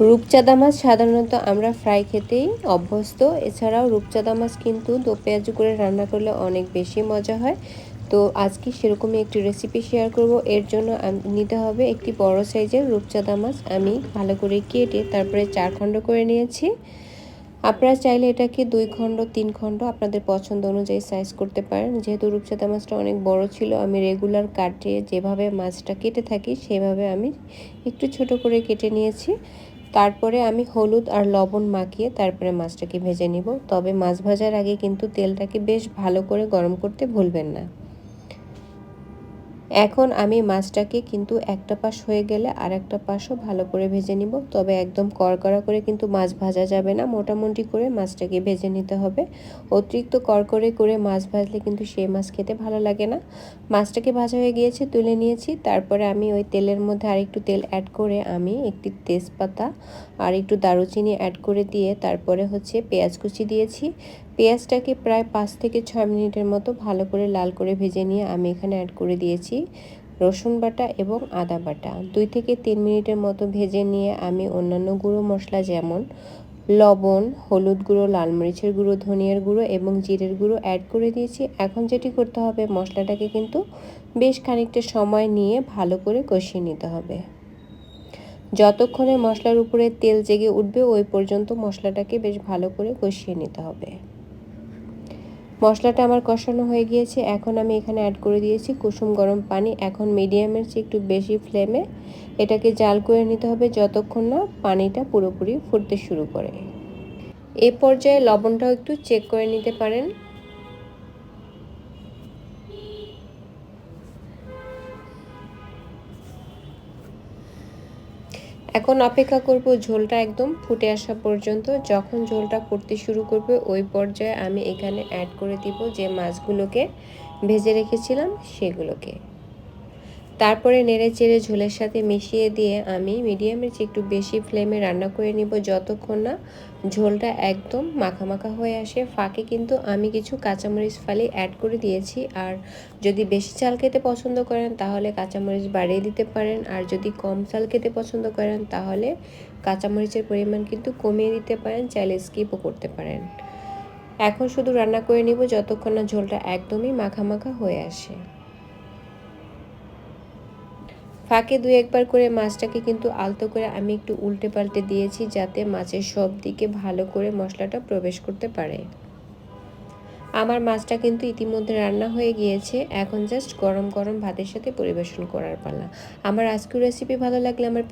রূপচাঁদা মাছ সাধারণত আমরা ফ্রাই খেতেই অভ্যস্ত। এছাড়াও রূপচাঁদা মাছ কিন্তু দো পেঁয়াজু করে রান্না করলে অনেক বেশি মজা হয়। তো আজকে সেরকমই একটি রেসিপি শেয়ার করব। এর জন্য নিতে হবে একটি বড় সাইজের রূপচাঁদা মাছ। আমি ভালো করে কেটে তারপরে চার খণ্ড করে নিয়েছি। আপনারা চাইলে এটাকে দুই খণ্ড, তিন খণ্ড আপনাদের পছন্দ অনুযায়ী সাইজ করতে পারেন। যেহেতু রূপচাঁদা মাছটা অনেক বড় ছিল, আমি রেগুলার কাটে যেভাবে মাছটা কেটে থাকি, সেভাবে আমি একটু ছোট করে কেটে নিয়েছি। তারপরে আমি হলুদ আর লবণ মাখিয়ে তারপরে মাছটাকে ভেজে নিব। তবে মাছ ভাজার আগে কিন্তু তেলটাকে বেশ ভালো করে গরম করতে ভুলবেন না। এখন আমি মাছটাকে কিন্তু একটা পাশ হয়ে গেলে আর একটা পাশও ভালো করে ভেজে নিব। তবে একদম কড়কড়া করে কিন্তু মাছ ভাজা যাবে না। মোটামুটি করে মাছটাকে ভেজে নিতে হবে। অতিরিক্ত কড়কড়ে করে মাছ ভাজলে কিন্তু সেই মাছ খেতে ভালো লাগে না। মাছটাকে ভাজা হয়ে গিয়েছে, তুলে নিয়েছি। তারপরে আমি ওই তেলের মধ্যে আর একটু তেল অ্যাড করে আমি একটি তেজপাতা আর একটু দারুচিনি অ্যাড করে দিয়ে তারপরে হচ্ছে পেঁয়াজ কুচি দিয়েছি। পেঁয়াজটাকে প্রায় পাঁচ থেকে ছয় মিনিটের মতো ভালো করে লাল করে ভেজে নিয়ে আমি এখানে অ্যাড করে দিয়েছি রসুন বাটা এবং আদা বাটা। দুই থেকে তিন মিনিটের মতো ভেজে নিয়ে আমি অন্যান্য গুঁড়ো মশলা যেমন লবণ, হলুদ গুঁড়ো, লাল মরিচের গুঁড়ো, ধনিয়ার গুঁড়ো এবং জিরের গুঁড়ো অ্যাড করে দিয়েছি। এখন যেটি করতে হবে মশলাটাকে কিন্তু বেশ খানিকটা সময় নিয়ে ভালো করে কষিয়ে নিতে হবে। যতক্ষণে মশলার উপরে তেল জেগে উঠবে ওই পর্যন্ত মশলাটাকে বেশ ভালো করে কষিয়ে নিতে হবে। মশলাটা আমার কষানো হয়ে গিয়েছে। এখন আমি এখানে অ্যাড করে দিয়েছি কুসুম গরম পানি। এখন মিডিয়ামের চেয়ে একটু বেশি ফ্লেমে এটাকে জাল করে নিতে হবে যতক্ষণ না পানিটা পুরোপুরি ফুটতে শুরু করে। এ পর্যায়ে লবণটাও একটু চেক করে নিতে পারেন। এখন অপেক্ষা করব ঝোলটা একদম ফুটে আসা পর্যন্ত। যখন ঝোলটা ফুটতে শুরু করবে, ওই পর্যায়ে আমি এখানে অ্যাড করে দিব যে মাছগুলোকে ভেজে রেখেছিলাম, সেগুলোকে। তারপরে নেড়ে চেড়ে ঝোলের সাথে মিশিয়ে দিয়ে আমি মিডিয়ামের চেয়ে একটু বেশি ফ্লেমে রান্না করে নিব যতক্ষণ না ঝোলটা একদম মাখা মাখা হয়ে আসে। ফাঁকে কিন্তু আমি কিছু কাঁচামরিচ ফালি অ্যাড করে দিয়েছি। আর যদি বেশি চাল খেতে পছন্দ করেন, তাহলে কাঁচামরিচ বাড়িয়ে দিতে পারেন। আর যদি কম চাল খেতে পছন্দ করেন, তাহলে কাঁচামরিচের পরিমাণ কিন্তু কমিয়ে দিতে পারেন, চাইলে স্কিপও করতে পারেন। এখন শুধু রান্না করে নিব যতক্ষণ না ঝোলটা একদমই মাখা মাখা হয়ে আসে। ফাঁকে দু একবার করে মাছটাকে কিন্তু আলতো করে আমি একটু উল্টে পাল্টে দিয়েছি যাতে মাছের সব দিকে ভালো করে মশলাটা প্রবেশ করতে পারে। আমার মাছটা কিন্তু ইতিমধ্যে রান্না হয়ে গিয়েছে। এখন জাস্ট গরম গরম ভাতের সাথে পরিবেশন করার পালা। আমার আজকের রেসিপি ভালো লাগলে আমার